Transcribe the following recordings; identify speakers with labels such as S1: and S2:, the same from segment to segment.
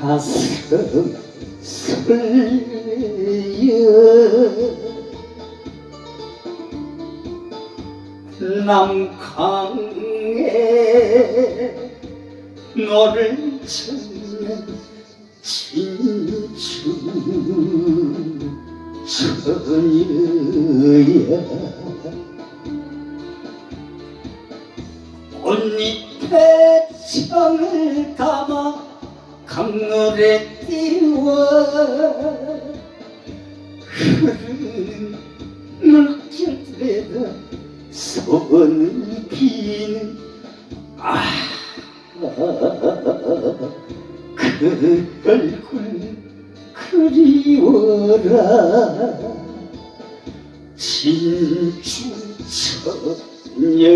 S1: 가슴 설레요 남강에 너를 찾는 진주 처녀야 꽃잎에 청을 담아 강물에 띄워 흐르는 물결에다 손을 비는 아 그 얼굴 그리워라. 진주 처녀야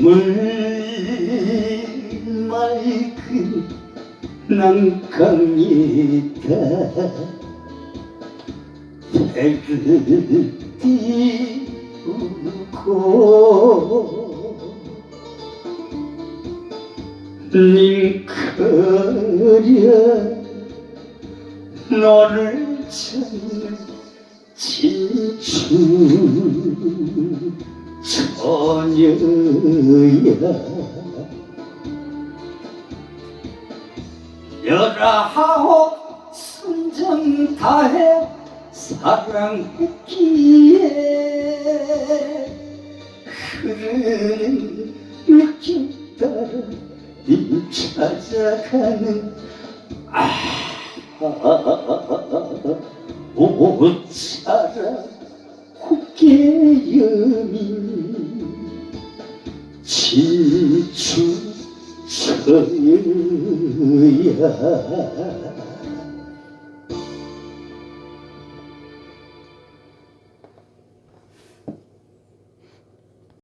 S1: 물 맑은 난강에다 배를 띄우고 닝크려 너를 찾는 진주 처녀야 열아홉 순정 다해 사랑했기에 흐르는 느낌 따라 네 찾아가는 아 옷자라 꽃게여미 처녀야